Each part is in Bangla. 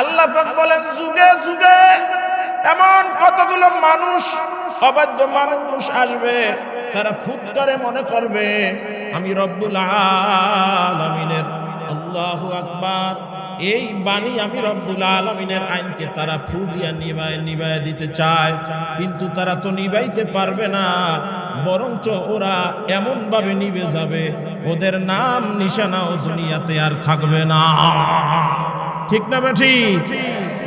আল্লাহ বলেন, যুগে যুগে এমন কতগুলো মানুষ, অবাধ্য মানুষ আসবে, তারা ফুৎকারে মনে করবে, আমি রব্বুল আলামিনের আল্লাহু আকবার, এই বাণী আমি রব্বুল আলমিনের আইনকে তারা ফুলিয়া নিবায় নিবায় দিতে চায়, কিন্তু তারা তো নিবাইতে পারবে না, বরঞ্চ ওরা এমন ভাবে নিবে যাবে, ওদের নাম, নিশানাও দুনিয়াতে আর থাকবে না। ঠিক না ঠিক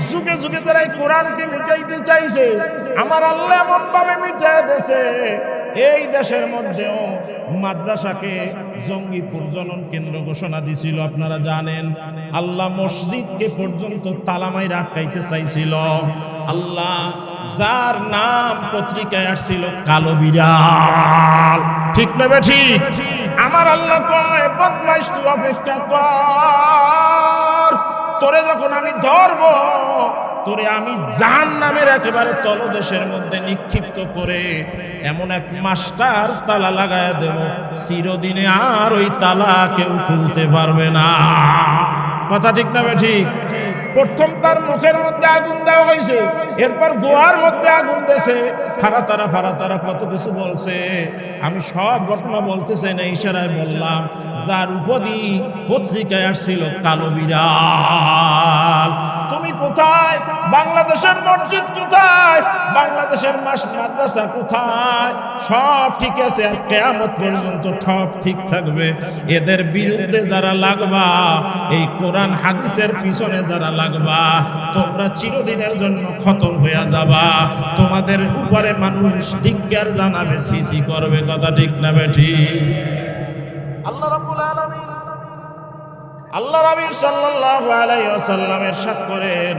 যুগে যুগে তারা এই কোরআনকে মিটাইতে চাইছে, আমার আল্লাহ এমন ভাবে মিটাই দেছে এই দেশের মধ্যেও মাদ্রাসাকে জঙ্গি প্রজনন কেন্দ্র ঘোষণা দিছিল, আপনারা জানেন। আল্লাহ মসজিদকে পর্যন্ত তালামাই আটকাইতে চাইছিল। আল্লাহ যার নাম পত্রিকায় আসছিল, কালো বিড়াল। ঠিক না ঠিক আমার আল্লাহ কয়, বদমাইশ তুই অপেক্ষা কর। তোরে যখন আমি ধরব, তোরে আমি জাহান নামের একেবারে তলদেশের মধ্যে নিক্ষিপ্ত করে এমন এক মাস্টার তালা লাগায় দেব, চিরদিনে আর ওই তালা কেউ খুলতে পারবে না। কথা ঠিক না ঠিক? প্রথম তার মুখের মধ্যে আগুন দেওয়া হয়েছে, এরপর গোয়ার মধ্যে আগুন দেছে। ফারা তারা ফারা তারা, কত কিছু বলছে। আমি সব ঘটনা বলতে চাই না, ইশারায় বললাম, যার উপদি পত্রিকায় আসছিল কালো বিড়াল। তুমি কোথায়? বাংলাদেশের মসজিদ কোথায়? বাংলাদেশের মাদ্রাসা কোথায়? সব ঠিক আছে, আর কেয়ামত পর্যন্ত সব ঠিক থাকবে। এদের বিরুদ্ধে যারা লাগবা, এই কোরআন, হাদিসের পিছনে যারা লাগবা তোমরা চিরদিনের জন্য খতম হয়ে যাবা। তোমাদের উপরে মানুষ ধিক্কার জানাবে, সিসি করবে, কথা ঠিক না বেঠি? আল্লাহ রাব্বুল আলামিন, আল্লাহ রাবি সাল্লাল্লাহু আলাইহি ওয়াসাল্লামের সাথ করেন।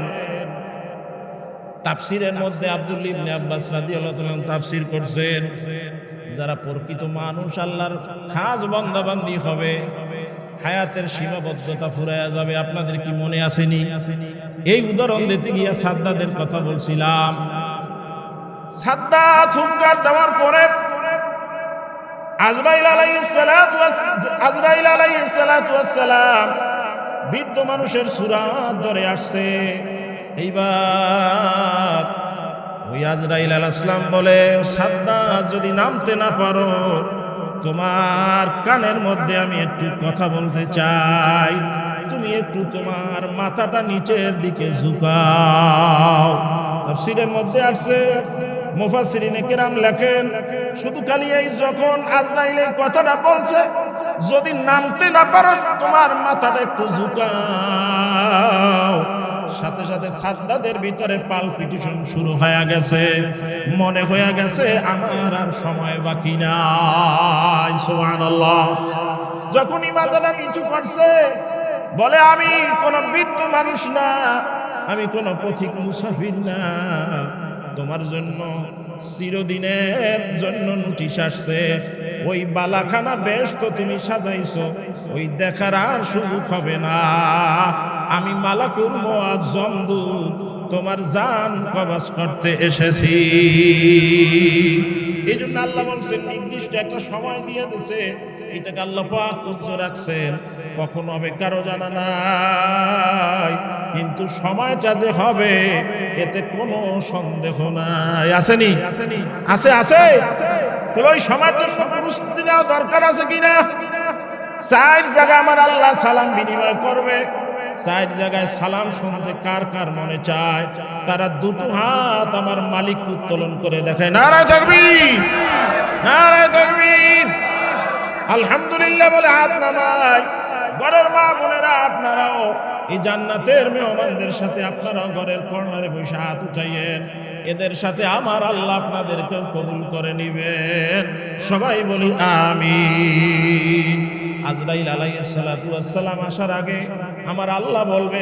তাফসিরের মধ্যে আব্দুল ইবনে আব্বাস রাদিয়াল্লাহু তাআলা তাফসির করছেন, যারা প্রকৃত মানুষ আল্লাহর খাস বান্দাবান্দি হবে। হায়াতের সীমাবদ্ধতা ফুরাইয়া যাবে, আপনাদের কি মনে আসেনি? এই উদাহরণ দিতে গিয়া সাদ্দাদের কথা বলছিলাম। সাদ্দাত হুঙ্কার দেওয়ার পরে আজরাইল আলাইহিস সালাতু ওয়াস- আজরাইল আলাইহিস সালাতু সালাম বৃদ্ধ মানুষের সুরাত ধরে আসছে। এইবার ওই আজরাইল আলাইহিসসালাম বলে, সাদ্দাত যদি নামতে না পারো তোমার কানের মধ্যে আমি একটু কথা বলতে চাই। তুমি একটু তোমার মাথাটা নিচের দিকে ঝুঁকাও। তাফসীরের মধ্যে আসছে, মুফাসসিরিনে কেরাম লেখেন, শুধু খালি এই যখন আজরাইল এই কথাটা বলছে, যদি নামতে না পারো, তোমার মাথাটা একটু ঝুঁকাও। সাথে সাথে সাদ্দাদের ভিতরে পালপিটিশন শুরু হয়ে গেছে। মনে হয়ে গেছে, আমার আর সময় বাকি নাই। সুবহানাল্লাহ। যখনই মাথাটা নিচু করছে বলে, আমি কোনো বৃদ্ধ মানুষ না, আমি কোনো পথিক মুসাফির না। তোমার জন্য চিরদিনের জন্য নোটিশ আসছে। ওই বালাখানা বেশ তো তুমি সাজাইছো, ওই দেখার আর সুযোগ হবে না। আমি মালাকুর মজমদু জমদু তোমার জান কবাস করতে এসেছি। এই জন্য আল্লাহ বলছেন, নির্দিষ্ট একটা সময় দিয়ে দিছে। এটাকে আল্লাহ পাক উচ্চ রাখছেন। কখন হবে, কারও জানা নাই। কিন্তু সময়টা যে হবে, এতে কোনো সন্দেহ নাই। আসেনি? আছে আছে। তাহলে ওই সময়ের জন্য প্রস্তুতি দরকার আছে কিনা? চার জায়গায় আমার আল্লাহ সালাম বিনিময় করবে। চার জায়গায় সালাম শুনতে কার কার মনে চায়? তারা দুটো হাত আমার মালিক উত্তোলন করে দেখায় নারায় তকবীর! নারায় তকবীর! আলহামদুলিল্লাহ বলে হাত নামায়। ঘরের মা বোনেরা, আপনারাও এই জান্নাতের মেহমানদের সাথে আপনারাও ঘরের কর্নারে বসে হাত উঠাইয়েন। এদের সাথে আমার আল্লাহ আপনাদেরকেও কবুল করে নিবেন। সবাই বলি আমিন। আজরাইল ওয়াসসালাম আসার আগে আমার আল্লাহ বলবে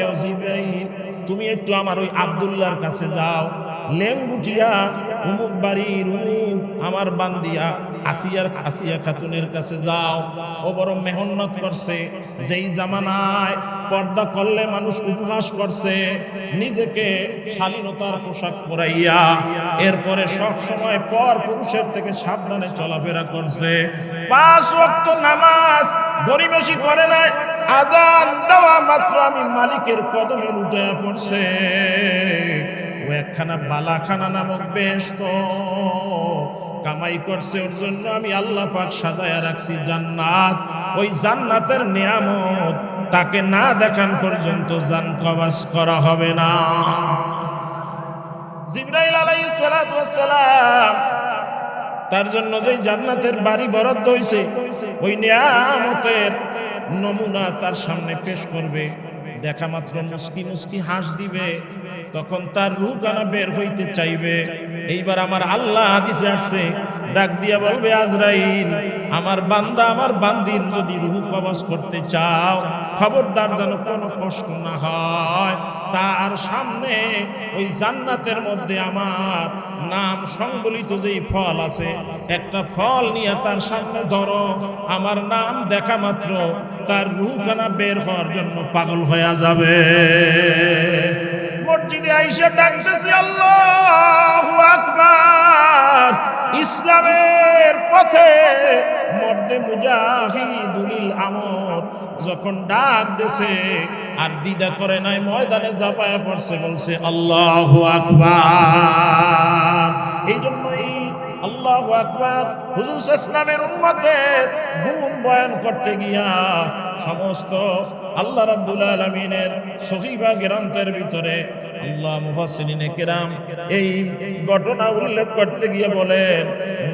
তুমি একটু আমার ওই আব্দুল্লাহর কাছে যাও। লেঙ্গুটিয়া উমুক বাড়ির উমুক আমার বান্দিয়া, আসিয়ার, আসিয়া খাতুনের কাছে যাও। ও বড় মেহনত করছে। যেই জামানায় পর্দা করলে মানুষ উপহাস করছে, নিজেকে শালীনতার পোশাক পরাইয়া, এরপরে সব সময় পর পুরুষের থেকে সাবধানে চলাফেরা করছে। পাঁচ ওয়াক্ত নামাজ গরিবেশি করে নাই আজান দেওয়া মাত্র আমি মালিকের কদমে উঠে পড়ছে। ও একখানা বালাখানা নামক বেশ তো কামাই করছে, ওর জন্য আমি আল্লাহ পাক সাজায়া রাখছি জান্নাত। ওই জান্নাতের নিয়ামত তাকে না দেখান পর্যন্ত জান কবাস করা হবে না। জিব্রাইল আলাইহিস সালাম তার জন্য যে জান্নাতের বাড়ি বরাদ্দ হয়েছে ওই নিয়ামতের নমুনা তার সামনে পেশ করবে। দেখা মাত্র মুস্কি মুস্কি হাস দিবে। তখন তার রূহ কানা বের হইতে চাইবে। এইবার আমার আল্লাহ হাদিসে আসছে, ডাক দিয়া বলবে, আজরাইল, আমার বান্দা, আমার বান্দির যদি রুহু কবজ করতে চাও, খবরদার যেন কোনো কষ্ট না হয়, তার সামনে ওই জান্নাতের মধ্যে আমার নাম সংবলিত যেই ফল আছে, একটা ফল নিয়ে তার সামনে ধরো। আমার নাম দেখা মাত্র তার রুখানা বের হওয়ার জন্য পাগল হয়ে যাবে। মসজিদে আইসা ডাকতেছি, আল্লাহু আকবার! ইসলামের পথে মর্দে মুজাহিদুল আমর যখন ডাক দেছে, আর দিদা করে নাই, ময়দানে জাপায়া পড়ছে, বলছে, আল্লাহু আকবার! এই জন্যই আল্লাহু আকবার। হুজুর ইসলামের উম্মতের গুণ বয়ান করতে গিয়া সমস্ত আল্লাহ রাব্বুল আলামিনের সহিবা গ্রন্থের ভিতরে আল্লাহ মুফাসসিরিনে কেরাম এই ঘটনা উল্লেখ করতে গিয়ে বলেন,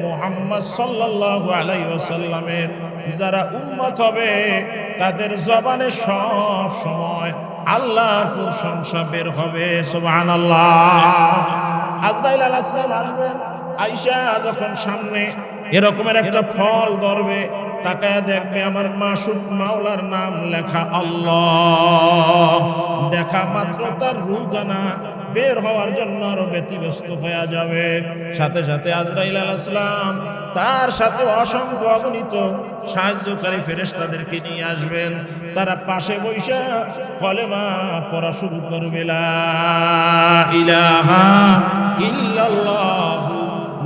মুহাম্মদ সাল্লাল্লাহু আলাইহি ওয়াসাল্লামের যারা উম্মত হবে, তাদের জবানে সব সময় আল্লাহ প্রশংসা বের হবে। সুবহানাল্লাহ। আজরাইল আলাইহিস সালাম আসবেন। আইসা যখন সামনে এরকমের একটা ফল ধরবে, তাকায় দেখবে আমার মাসুক মাওলার নাম লেখা আল্লাহ। দেখা মাত্র তার রুগানা বের হওয়ার জন্য আরও ব্যতিব্যস্ত হয়ে যাবে। সাথে সাথে আজরাইল আলাইসালাম তার সাথে অসংখ্য অগণিত সাহায্যকারী ফেরেশতাদেরকে নিয়ে আসবেন। তারা পাশে বৈশা কলেমা পড়া শুরু করবে, লা ইলাহা ইল্লাল্লাহু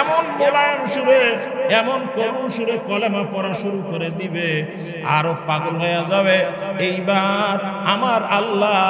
এমন মোলায়েম সুরে, এমন করুণ সুরে কলেমা পড়া শুরু করে দিবে, আরও পাগল হয়ে যাবে। এইবার আমার আল্লাহ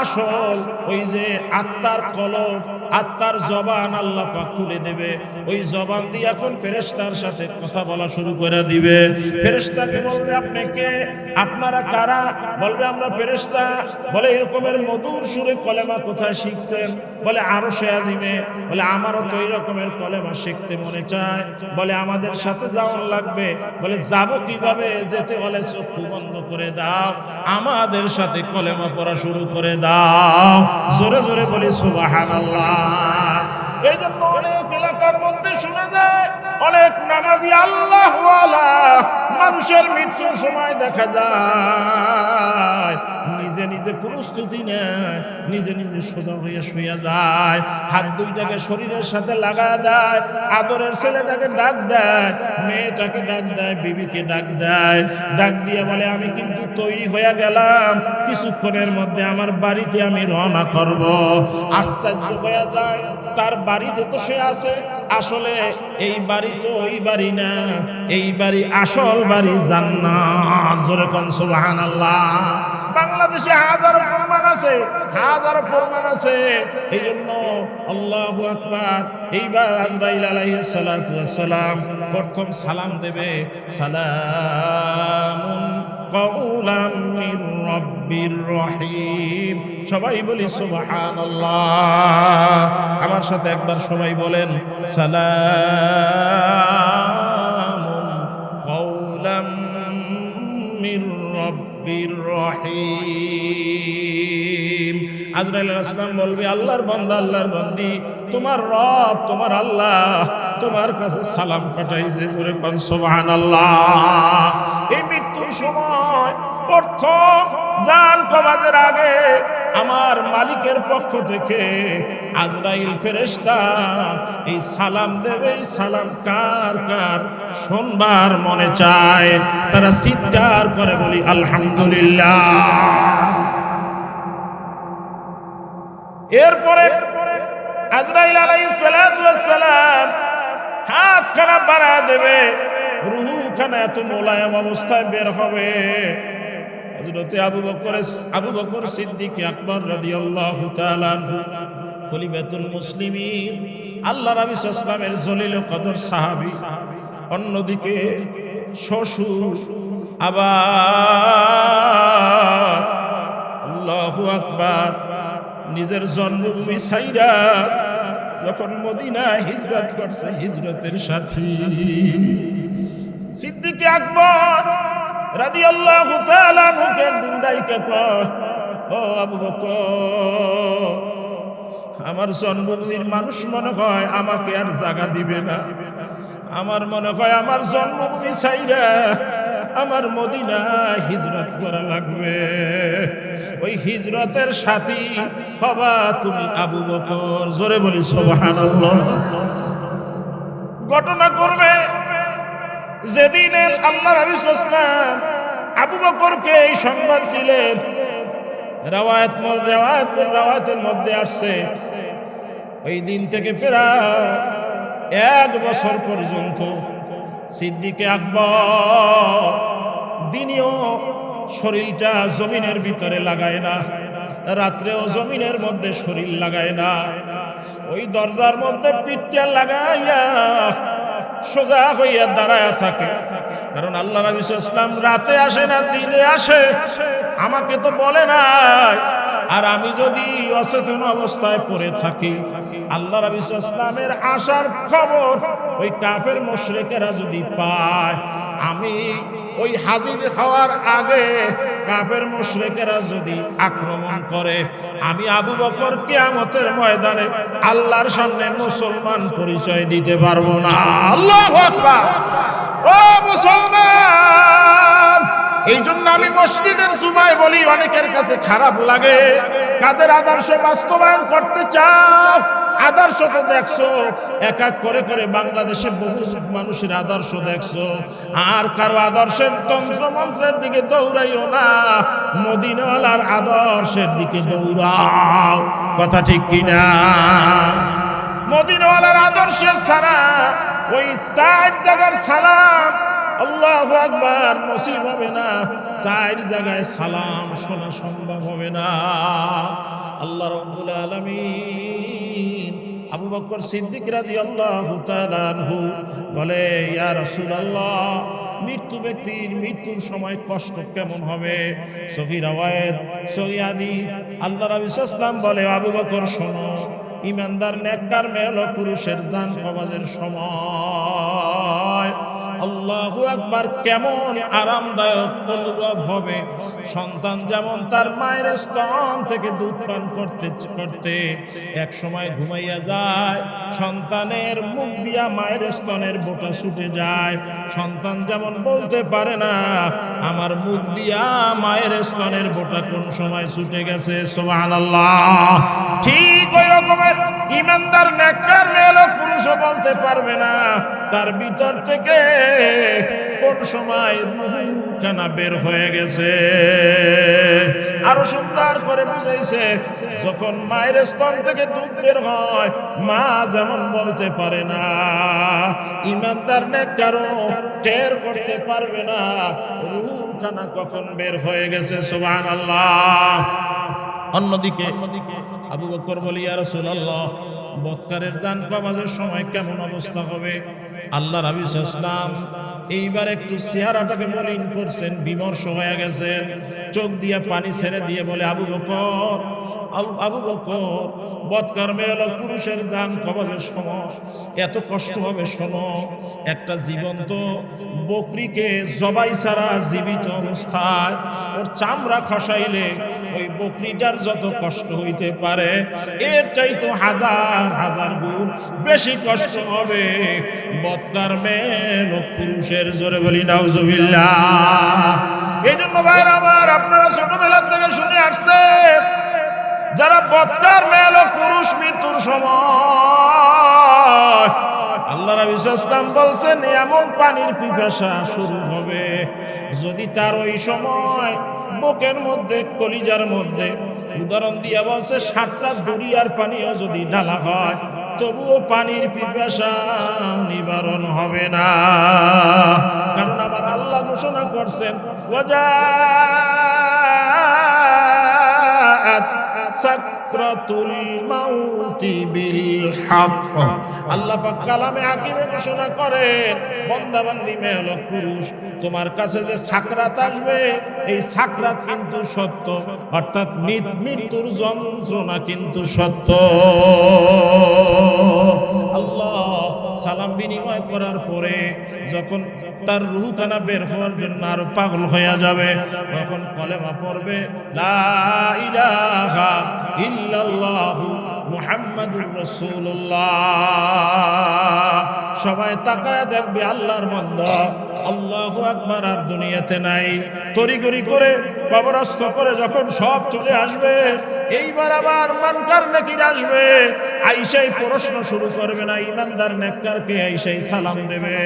আসল, ওই যে আত্মার কলম আত্মার জবান আল্লাহ পাক খুলে দেবে। ওই জবান দিয়ে এখন ফেরেশতার সাথে কথা বলা শুরু করে দিবে। ফেরেশতাকে বলবে, আপনি কে? আপনারা কারা? বলবে, আমরা ফেরেশতা। বলে, এরকমের মধুর সুরে কলেমা কোথায় শিখছেন? বলে, আরও সে আজিমে। বলে, আমারও তো এই রকমের কলেমা শিখতে মনে চায়। বলে, আমাদের সাথে যাওয়ার লাগবে। বলে, যাব কীভাবে? যেতে বলে, চক্ষু বন্ধ করে দাও, আমাদের সাথে কলেমা পড়া শুরু করে দাও। জোরে জোরে বলি সুবাহান এই জন্য মধ্যে শোনা যায়, অনেক নামাজি আল্লাহ মানুষের মৃত্যুর সময় দেখা যায়। নিজে নিজে প্রস্তুতি নেয়, নিজে নিজে সোজা হইয়া শুইয়া যায়। হাত দুইটাকে শরীরের সাথে লাগা দেয়, আদরের ছেলেটাকে ডাক দেয়, মেয়েটাকে ডাক দেয়, বিবিকে ডাক দেয়। ডাক দিয়ে বলে, আমি কিন্তু তৈরি হয়ে গেলাম, কিছুক্ষণের মধ্যে আমার বাড়িতে আমি রওনা করব। আশ্চর্য হয়ে যায়, তার বাড়িতে তো সে আছে। আসলে এই বাড়ি তো ওই বাড়ি না, এই বাড়ি আসল বাড়ি জান্নাত। জোরে কোন, সুবহানাল্লাহ। বাংলাদেশে হাজারো প্রমাণ আছে, হাজারো প্রমাণ আছে। এই জন্য আল্লাহ আকবার। এইবার আজরাইল আলাইহিস সালাতু সালাম প্রথম সালাম দেবে সালাম কওলাম মির রব্বির রহিম। সবাই বলি সুবহানাল্লাহ। আমার সাথে একবার সবাই বলেন, সালামুন কওলাম মির রব্বির রহিম। আজরাইল আসলাম বলবে, আল্লাহর বান্দা, আল্লাহর বান্দি, তোমার রব, তোমার আল্লাহ তোমার কাছে সালাম পাঠাইছে জোরে কোন আল্লাহ এই মৃত্যুর সময় প্রথম জান কবাজের আগে আমার মালিকের পক্ষ থেকে আজরাইল ফেরেশতা এই সালাম দেবে, এই সালাম কার কার শোনবার মনে চায়, তারা চিৎকার করে বলি, আলহামদুলিল্লাহ। এরপরে আজরাইল আলাইহিস সালাতু সালাম হাত খানা বাড়া দেবে, রুহুখানা এত মোলায়েম অবস্থায় বের হবে। হযরতে আবু বকর আবু বকর সিদ্দিক আকবর তাআলা আনহু, খলিফাতুল মুসলিমিন, আল্লাহ নবী সাল্লামের জলিল কদর সাহাবী, অন্যদিকে শ্বশুর আবার আল্লাহু আকবার, নিজের জন্মভূমি সাইরা যখন মদিনা হিজরত করছে হিজরতের সাথী। সিদ্দিকে আকবর রাদিয়াল্লাহু তাআলা মুখে একদিন ডাইকে ও আবু আমার জন্মভূমির মানুষ মনে হয় আমাকে আর জায়গা দিবে না। আমার মনে হয় আমার জন্মভূমি ছাইরা আমার মদিনা হিজরত করা লাগবে। ওই হিজরতের সাথী হবা তুমি আবু বকর। জোরে বলি, সুবহানাল্লাহ। ঘটনা করবে যেদিন আল্লাহ নবী সাল্লাম আবু বকরকে এই সংবাদ দিলেন, রাওয়ায়াত রাওয়ায়াত রাওয়ায়াতের মধ্যে আসছে, ওই দিন থেকে প্রায় এক বছর পর্যন্ত সিদ্দিকে আকবর দিনেও শরীরটা জমিনের ভিতরে লাগায় না, রাত্রেও জমিনের মধ্যে শরীর লাগায় না। ওই দরজার মধ্যে পিঠটা লাগাইয়া সোজা হইয়া দাঁড়ায় থাকে। কারণ আল্লাহ নবী ইসলাম রাতে আসে না, দিনে আসে। আমাকে তো বলে না আর আমি যদি অচেতন অবস্থায় পড়ে থাকি, আল্লাহ নবী ইসলামের আসার খবর ওই কাফের মোশরেকেরা যদি পায়, আমি ওই হাজির হওয়ার আগে কাফের মুশরিকেরা যদি আক্রমণ করে, আমি আবু বকর কিয়ামতের ময়দানে আল্লাহর সামনে মুসলমান পরিচয় দিতে পারব না। আল্লাহু ও মুসলমান এই জন্য আমি মসজিদের জুমায় বলি, অনেকের কাছে খারাপ লাগে। কাদের আদর্শ বাস্তবায়ন করতে চাও? আদর্শ তো দেখছ? এক এক করে করে বাংলাদেশে বহু মানুষের আদর্শ দেখছ। আর কারও আদর্শের তন্ত্র মন্ত্রের দিকে দৌড়াইও না। মদিনওয়ালার আদর্শের দিকে দৌড়াও। কথা ঠিক কিনা? মদিনওয়ালার আদর্শের সারা, ওই সাইড জায়গার সালাম আল্লাহ আকবার নসিব হবে না। চার জায়গায় সালাম শোনা সম্ভব হবে না। আল্লাহ রব্বুল আলামিন আবু বকর সিদ্দিক রাজি আল্লাহ বলে, ইয়া আল্লাহ মৃত্যু ব্যক্তির মৃত্যুর সময় কষ্ট কেমন হবে? সহি রাওয়ায়াত, সহি আদি আল্লাহ রাবি ইসলাম বলে, আবু বকর, শোনো ইমানদার নেককার মেল পুরুষের জান কবাজের সময়। আল্লাহু আকবার কেমন আরামদায়ক অনুভব হবে। সন্তান যেমন তার মায়ের স্তন থেকে দুধ পান করতে করতে এক সময় ঘুমাইয়া যায়, সন্তানের মুখ দিয়া মায়ের স্তনের বোটা ছুটে যায়। সন্তান যেমন বলতে পারে না, আমার মুখ দিয়া মায়ের স্তনের বোটা কোন সময় ছুটে গেছে? সুবহানাল্লাহ। ঠিক ওই রকমের ইমানদার, নেককার মেয়ে পুরুষও বলতে পারবে না। তার ভিতর থেকে কোন সময় রুহখানা বের হয়ে গেছে। আরও সুন্দর করে বুঝাইছে, যখন মায়ের স্তন থেকে দুধ বের হয়, মা যেমন বলতে পারে না, ইমানদার নেককারও টের করতে পারবে না, রুহখানা কখন বের হয়ে গেছে, সুবহানাল্লাহ। অন্যদিকে আবু বকর বলি, ইয়া রাসূলুল্লাহ বৎকারের জান কবাজের সময় কেমন অবস্থা হবে? আল্লাহ রাবি ইসলাম এইবার একটু চেহারাটাকে মলিন করছেন, বিমর্ষ হয়ে গেছেন। চোখ দিয়ে পানি ছেড়ে দিয়ে বলে, আবু বকর আবু বকর, বৎকার মেয়ে হলো পুরুষের যান কবাজের সময়। এত কষ্ট হবে, শোনো, একটা জীবন্ত বকরিকে জবাই ছাড়া জীবিত অবস্থায় ওর চামড়া খসাইলে ওই বকরিটার যত কষ্ট হইতে পারে, এর চাইতো হাজার হাজার গুণ বেশি কষ্ট হবে। বৎকার মেয়ে লোক পুরুষের জোরে বলি, নাউজুবিল্লাহ। এই জন্য ভাইর আমার, আপনারা ছোটবেলা থেকে শুনে আসছে, যারা বৎকার মেয়ে লোক পুরুষ মৃত্যুর সময়, আল্লাহ ইসলাম বলছেন, এমন পানির পিপাসা শুরু হবে যদি তার ওই সময় বুকের মধ্যে, কলিজার মধ্যে উদাহরণ দিয়ে বলছে, সাতটা দরিয়ার পানিও যদি ডালা হয়, তবুও পানির পিপাসা নিবারণ হবে না। কারণ আমার আল্লাহ ঘোষণা করছেন ওয়াজাআত সাকরাতুল মাউতি বিল হক আল্লাহ পাক কালামে হাকিমে ঘোষণা করেন বান্দা বান্দি মেয়ে পুরুষ, তোমার কাছে যে সাকরাত আসবে, এই সাকরাত কিন্তু সত্য। অর্থাৎ মৃত্যুর যন্ত্রণা কিন্তু সত্য। আল্লাহ সালাম বিনিময় করার পরে যখন তার রুহখানা বের হওয়ার জন্য আরও পাগল হয়ে যাবে। তখন কলেমা পড়বে, লা সবাই তাকায় দেখবে আল্লাহর বান্দা আল্লাহ আকবার, আর দুনিয়াতে নাই। তড়িগড়ি করে কবরস্থ করে যখন সব চলে আসবে এইবার আবার মানকার নাকির আসবে। আইসাই প্রশ্ন শুরু করবে না, ইমানদার নেককারকে আইসাই সালাম দেবে।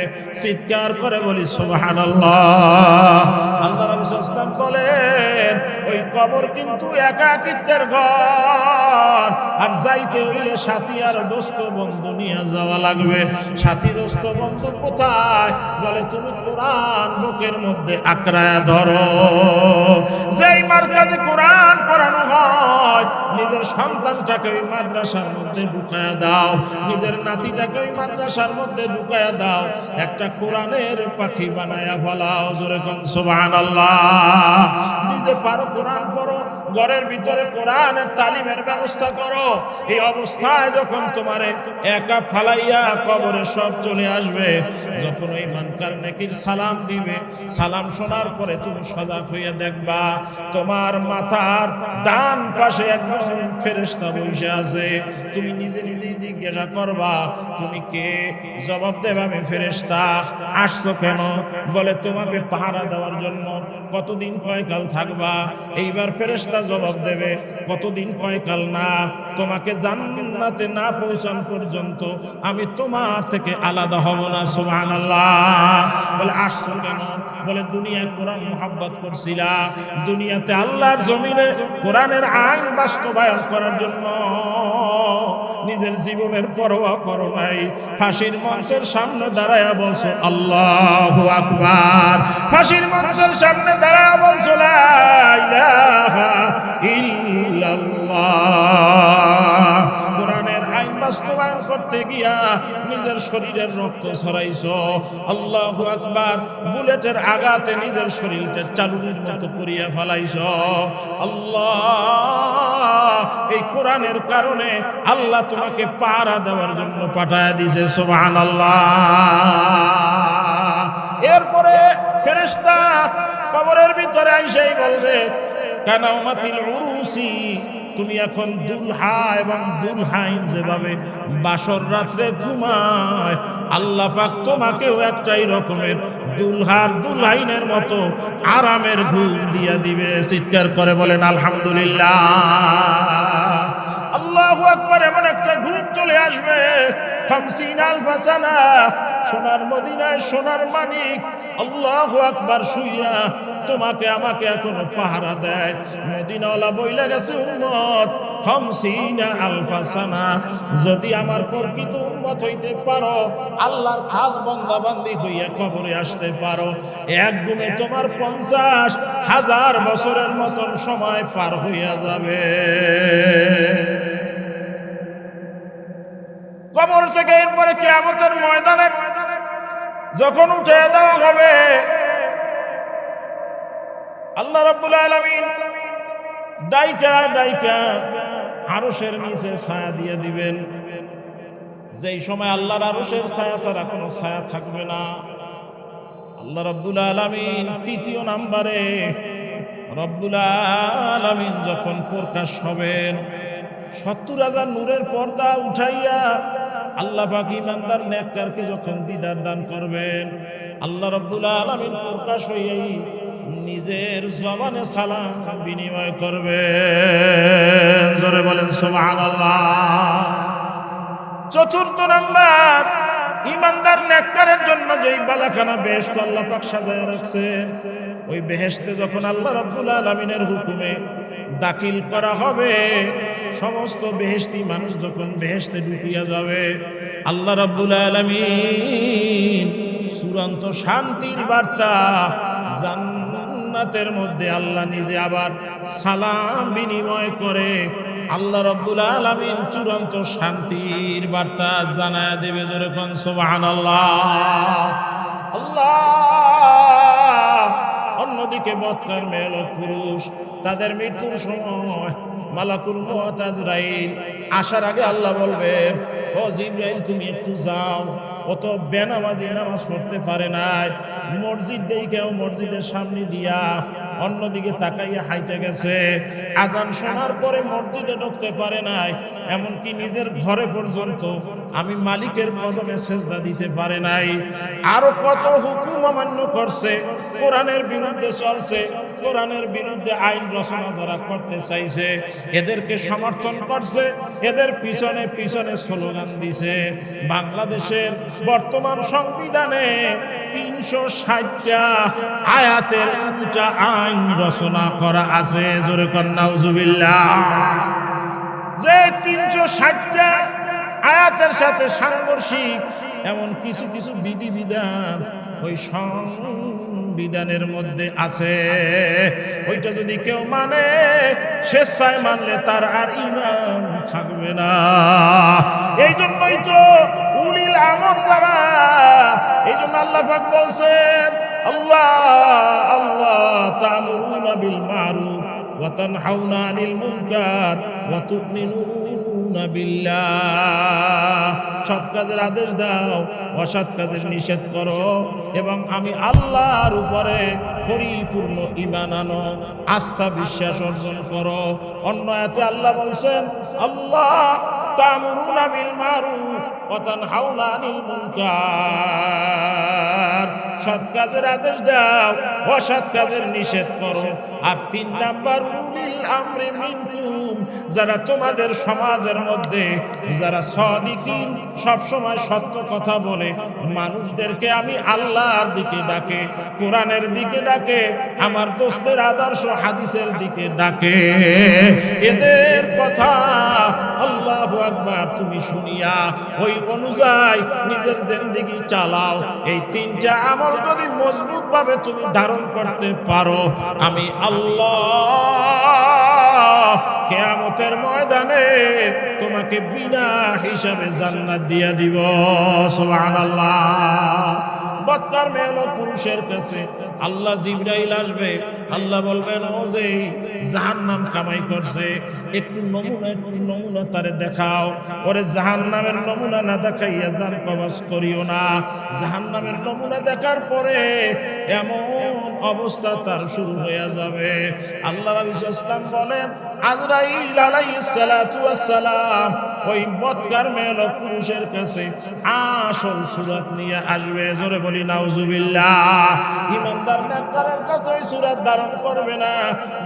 চিৎকার করে বলি, সুবহানাল্লাহ। আল্লাহ রাব্বুল ইসলাম বলেন, ওই কবর কিন্তু একাকিত্বের ঘর। আর যাইতে হইলে সাথী আর দোস্ত বন্ধু নিয়ে যাওয়া লাগবে। সাথী, দোস্ত, বন্ধু কোথায়? বলে, তুমি কোরআন বুকের মধ্যে আঁকড়ায় ধরো। যেই মার কাছে কোরআন পড়ানো হয় নিজের সন্তানটাকে ওই মাদ্রাসার মধ্যে ঢুকায়া দাও, নিজের নাতিটাকে ওই মাদ্রাসার মধ্যে ঢুকায়া দাও, একটা কোরআনের পাখি বানায়া ফলাও, জোরে কন নিজে পারো কোরআন পড়ো, ঘরের ভিতরে কোরআনের তালিমের ব্যবস্থা করো। এই অবস্থায় যখন তোমারে একা ফালাইয়া কবরে সব চলে আসবে, যখন ওই মানকার নেকির সালাম দিবে, সালাম শোনার পরে তুমি সজাগ হইয়া দেখবা, তোমার মাথার ডান পাশে একজন ফেরেশতা বসে আছে, তুমি নিজে নিজেই জিজ্ঞাসা করবা, তুমি কে? জবাব দেবে, আমি ফেরেশতা। আসছো কেন? বলে, তোমাকে পাহারা দেওয়ার জন্য কতদিন কয়কাল থাকবা? এইবার ফেরেশতা জবাব দেবে, কতদিন কয়কাল না? তোমাকে জান্নাতে না পৌঁছান পর্যন্ত আমি তোমার থেকে আলাদা হব না, সুবহানাল্লাহ। বলে, আসছো কেন? বলে, দুনিয়ায় কোরআন মোহাব্বত করছিলা। দুনিয়াতে আল্লাহর জমিনে কোরআনের আইন বাস্তবায়ন করার জন্য নিজের জীবনের পরোয়া করো নাই। ফাঁসির মঞ্চের সামনে দাঁড়ায়া বলছো, আল্লাহু আকবার। ফাঁসির মঞ্চের সামনে দাঁড়ায়া করতে গিয়া নিজের শরীরের রক্ত ছড়াইছো। আল্লাহু আকবার, বুলেটের আঘাতে নিজের শরীরটা চালুনের মতো করিয়া ফেলাইছো। আল্লাহ, এই কোরআনের কারণে আল্লাহ তোমাকে পাড়া দেওয়ার জন্য পাঠায় দিছে সুবহানাল্লাহ। এরপরে ফেরেশতা কবরের ভিতরে আইসাই বলবে, কানাউমাতিল উরুসি তুমি এখন দুলহা এবং দুলহাইন যেভাবে বাসর রাত্রে ঘুমায়, আল্লাহ পাক তোমাকেও একটাই রকমের দুলহার দুলহাইনের মতো আরামের ঘুম দিয়া দিবে। চিৎকার করে বলেন, আলহামদুলিল্লাহ। আল্লাহ আকবার, এমন একটা ঘুম চলে আসবে। সোনার মদিনায় সোনার মানিক। আল্লাহ আকবার শুইয়া তোমাকে আমাকে এখনও পাহারা দেয়। মদিনাওয়ালা বইলা গেছে, উম্মত, খামসিনা আলফাসানা যদি আমার প্রকৃত উম্মত হইতে পারো, আল্লাহর খাস বান্দাবান্দি হইয়া কবরে আসতে পারো। এক গুণে তোমার পঞ্চাশ হাজার বছরের মতন সময় পার হইয়া যাবে। কবর থেকে এরপরে কেয়ামতের ময়দানে যখন উঠে দেওয়া হবে আল্লাহ রাব্বুল আলামিন ডাইকা ডাইকা আরশের নিচে ছায়া দিয়ে দিবেন। যেই সময় আল্লাহর আরশের ছায়া ছাড়া কোনো ছায়া থাকবে না। আল্লাহ রাব্বুল আলামিন তৃতীয় নাম্বারে রব্বুল আলামিন যখন প্রকাশ হবেন, সত্তর হাজার নূরের পর্দা উঠাইয়া আল্লাহ পাক ইমানদার নেককারকে যখন দিদার দান করবেন, আল্লাহ রব্বুল আলামিন প্রকাশ হইয়াই নিজের জবানে সালাম বিনিময় করবে। জোরে বলেন, সুবহানাল্লাহ। চতুর্থ নাম্বার, ইমানদার নেককারের জন্য যেই বালাখানা বেহেশত আল্লাহ পাক সাজায় রাখছেন ওই বেহেশতে যখন আল্লাহ রাব্বুল আলামিনের হুকুমে দাখিল করা হবে, সমস্ত বেহেশতি মানুষ যখন বেহেশতে ঢুকিয়া যাবে, আল্লাহ রাব্বুল আলামিন চূড়ান্ত শান্তির বার্তা জান্নাতের মধ্যে আল্লাহ নিজে আবার সালাম বিনিময় করে। আল্লাহ রব্বুল আলামিন চূড়ান্ত শান্তির বার্তা জানায় দেবে যেরকম, সুবহানাল্লাহ। আল্লাহ, অন্যদিকে বৎকার মেল পুরুষ, তাদের মৃত্যুর সময় মালাকুল মওত আজরাইল আসার আগে আল্লাহ বলবেন ও জিব্রাইল, তুমি একটু যাও। অত বেনামাজি নামাজ পড়তে পারে নাই। মসজিদ দেখেও মসজিদের সামনে দিয়া অন্যদিকে তাকাইয়া হাইটে গেছে। আজান শোনার পরে মসজিদে ঢুকতে পারে নাই, এমনকি নিজের ঘরে পর্যন্ত আমি মালিকের কদমে সেজদা দিতে পারে নাই। আরও কত হুকুম অমান্য করছে, কোরআনের বিরুদ্ধে চলছে, কোরআনের বিরুদ্ধে আইন রচনা যারা করতে চাইছে, এদেরকে সমর্থন করছে, এদের পিছনে পিছনে স্লোগান দিছে। বাংলাদেশের বর্তমান সংবিধানে তিনশো ষাটটা আয়াতের উল্টা আইন রচনা করা আছে, জোরে কন্যাউজুবিল্লাহ যে তিনশো ষাটটা আয়াতের সাথে সাংঘর্ষিক, এমন কিছু কিছু বিধিবিধান ওই সংবিধানের মধ্যে আছে। ওইটা যদি কেউ মানে স্বেচ্ছায় মানলে তার আর ইমান থাকবে না। এই জন্যই তো উলিল আমর যারা এই জন্য আল্লাহ বলছেন, আল্লাহ আল্লাহ, তামুরুনা বিল মারুফ ওয়া তানহাউনা আনিল মুনকার সৎ কাজের আদেশ দাও, অসৎ কাজের নিষেধ করো এবং আমি আল্লাহর উপরে পরিপূর্ণ ইমান আনো, আস্থা বিশ্বাস অর্জন করো। অন্য এতে আল্লাহ বলছেন, আল্লাহ আনিল সৎ কাজের আদেশ দাও, অসৎ কাজের নিষেধ করো। আর তিন যারা তোমাদের সমাজের মধ্যে যারা সদিকিন সব সময় সত্য কথা বলে, মানুষদেরকে আমি আল্লাহর দিকে ডাকে, কোরআনের দিকে ডাকে, আমার দোস্তের আদর্শ হাদিসের দিকে ডাকে। এদের কথা আল্লাহ আকবার তুমি শুনিয়া ওই অনুযায়ী নিজের জিন্দিগি চালাও। এই তিনটা আমল যদি মজবুত ভাবে তুমি ধারণ করতে পারো, আমি আল্লাহ কেয়ামতের ময়দানে তোমাকে বিনা হিসাবে জান্নাত দিয়া দিব। সুবহানাল্লাহ। বৎকার মেয়ে হলো পুরুষের কাছে। আল্লাহ জিব্রাইল আসবে। আল্লাহ বলবেন, ও যে জাহান্নাম কামাই করছে, একটু নমুনা একটু নমুনা তারে দেখাও। ওরে জাহান্নামের নমুনা না দেখাইয়া জান কবাস করিও না। জাহান্নামের নমুনা দেখার পরে এমন অবস্থা তার শুরু হয়ে যাবে। আল্লাহ নবী ইসলাম বলেন আজরাইল আলাইহিস সালাতু ওই বৎকার মেল পুরুষের কাছে আসল সুরাত নিয়ে আসবে। জোরে বলি, নাউজুবিল্লাহ। ইমানদার নেককারের কাছে ওই সুরাত ধারণ করবে না।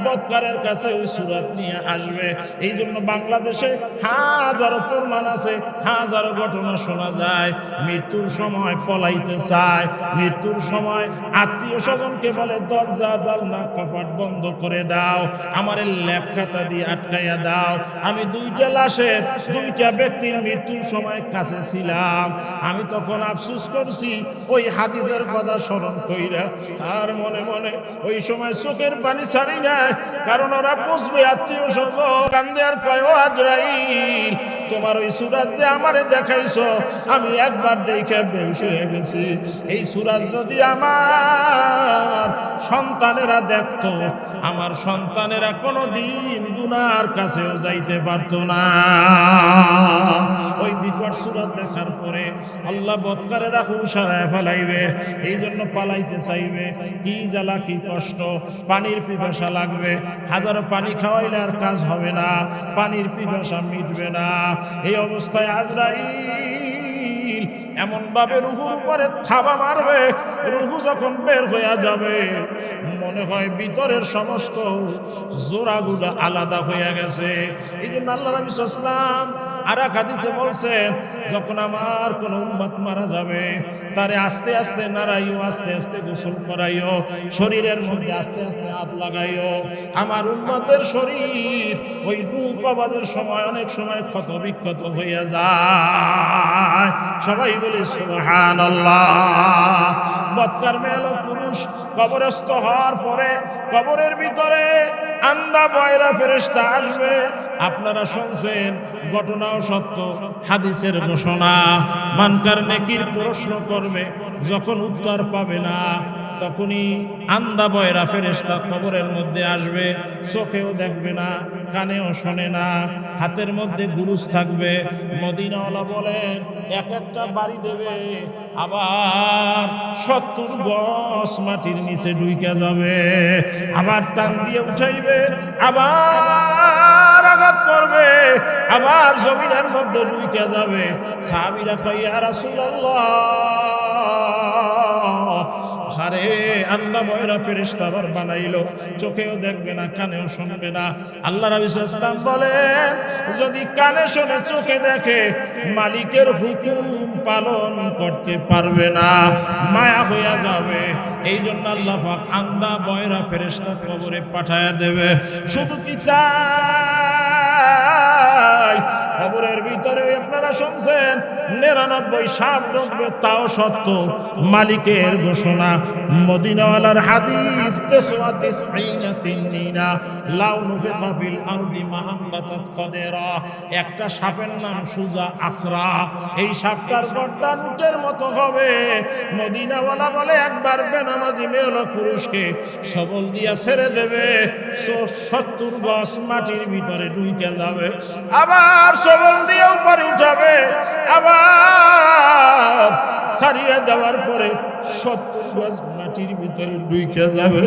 বৎকারের কাছে ওই সুরাত নিয়ে আসবে। এই জন্য বাংলাদেশে হাজারো প্রমাণ আছে, হাজারো ঘটনা শোনা যায়। মৃত্যুর সময় পলাইতে চায়, মৃত্যুর সময় আত্মীয় স্বজনকে বলে, দরজা, জালনা, কপাট বন্ধ করে দাও। আমার ল্যাপ খাতা দিয়ে আটকাইয়া দাও। আমি দুইটা লাশের দুইটা ব্যক্তির মৃত্যুর সময় কাছে ছিলাম। আমি তখন আফসুস করছি, ওই হাদিসের কথা স্মরণ কইরা। আর মনে মনে ওই সময় চোখের পানি ছাড়ি না কারণ ওরা বুঝবে আত্মীয় স্বজন কান্দে আর কয় আজরাইল তোমার ওই সুরাজ যে আমারে দেখাইছো, আমি একবার দেখে বেশ হয়ে গেছি। এই সুরাজ যদি আমার সন্তানেরা দেখতো, আমার সন্তানেরা কোনো দিন গুনার কাছেও যাইতে পারতো না। ওই বিকট সুরাত দেখার পরে আল্লাহ বৎকারেরা হুশারায় ফেলাইবে এই জন্য পালাইতে চাইবে। কি জ্বালা, কি কষ্ট, পানির পিপাসা লাগবে। হাজারো পানি খাওয়াইলে আর কাজ হবে না, পানির পিপাসা মিটবে না। এই অবস্থায় আজরাইল এমন ভাবে রুহুর উপরে থাবা মারবে, রুহু যখন বের হয়ে যাবে, মনে হয় ভিতরের সমস্ত জোড়াগুলো আলাদা হয়ে গেছে। এই জন্য আল্লাহ নবী সাল্লাম আর এক হাদিসে বলছেন যখন আমার কোন উম্মত মারা যাবে, তারে আস্তে আস্তে নাড়াইও, আস্তে আস্তে গোসল করাইও, শরীরের মধ্যে আস্তে আস্তে হাত লাগাইও। আমার উম্মতের শরীর ওই রূপ আবাদের সময় অনেক সময় ক্ষত বিক্ষত হইয়া যায়। সবাই বলি সুহান পুরুষ কবরস্থ হওয়ার পরে কবরের ভিতরে আন্দা, বয়রা ফেরেস্তা আসবে। আপনারা শুনছেন, ঘটনাও সত্য, হাদিসের ঘোষণা। মানকার নেকির প্রশ্ন করবে, যখন উত্তর পাবে না তখনই আন্দা বয়রা ফেরেশতা কবরের মধ্যে আসবে, চোখেও দেখবে না, কানেও শোনে না, হাতের মধ্যে গুরুস থাকবে। মদিনাওয়ালা বলেন এক একটা বাড়ি দেবে, আবার সত্তর গছ মাটির নিচে ডুইকা যাবে, আবার টান দিয়ে উঠাইবে, আবার আঘাত করবে, আবার জমিনের মধ্যে ডুইকা যাবে। সাহাবিরা কইয়া রাসূলুল্লাহ! হারে আল্লাহ বয়রা ফেরেশতা আবার বানাইলো। চোখেও দেখবে না, কানেও শুনবে না। আল্লাহ নবী ইসলাম বলেন, যদি কানে শোনে চোখে দেখে, মালিকের হুকুম পালন করতে পারবে না, মায়া হইয়া যাবে। এই জন্য আল্লাহ আন্দা বয়রা ফেরেশতা কবরে পাঠায়া দেবে। শুধু কি কবরের ভিতরে আপনারা শুনছেন? নিরানব্বই সাপ ঢুকবে তাও সত্য মালিকের ঘোষণা, মদিনাওয়ালার হাদিস মদিনাওয়ালা বলে, একবার পুরুষকে সবল দিয়া ছেড়ে দেবে। মাটির ভিতরে ডুইকে যাবে। আবার সবল দিয়ে উপরে উঠাবে। আবার সারিয়ে দেওয়ার পরে সত্তর গজ মাটির ভিতরে ডুইকে যাবে।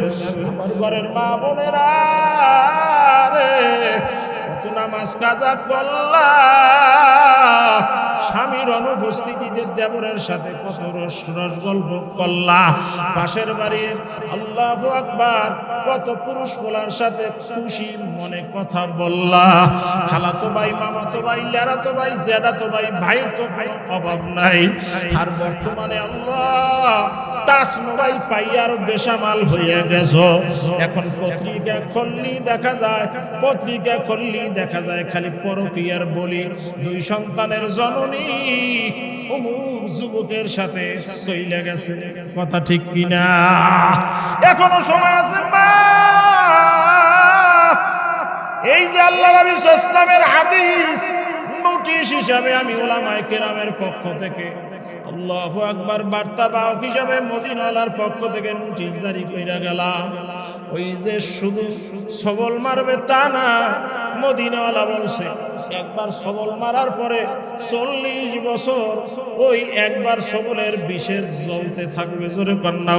আমার ঘরের মা বোনেরা নামাজ কাজা করলা স্বামীর অনুপস্থিতিতে দেবরের সাথে কত রস রস গল্প করলা। পাশের বাড়ির আল্লাহ আকবার কত পুরুষ পোলার সাথে খুশি মনে কথা বললা। খালাতো ভাই মামাতো ভাই লেরাতো ভাই জেডাতো ভাই, ভাইয়ের তো অভাব নাই। আর বর্তমানে আল্লাহ তাস মোবাইল পাইয়ার বেসামাল হয়ে গেছ। এখন পত্রিকা খুললি দেখা যায়, পত্রিকা খুললি দেখা যায়, খালি পরকিয়ার বলি, দুই সন্তানের জননী অমুক যুবকের সাথে চইলে গেছে। কথা ঠিক কিনা? এখনও সময় আছে মা! এই যে আল্লাহ নবী ইসলামের হাদিস, নোটিশ হিসাবে আমি ওলামায়ে কেরামের পক্ষ থেকে আল্লাহু আকবার বার্তা বাহক হিসাবে মদিনওয়ালার পক্ষ থেকে নোটিশ জারি কইরা গেলাম। ওই যে শুধু সবল মারবে তা না, মদিনাওয়ালা বলছে, একবার সবল মারার পরে চল্লিশ বছর ওই একবার সবলের বিশেষ জলতে থাকবে। জোরে কন্যা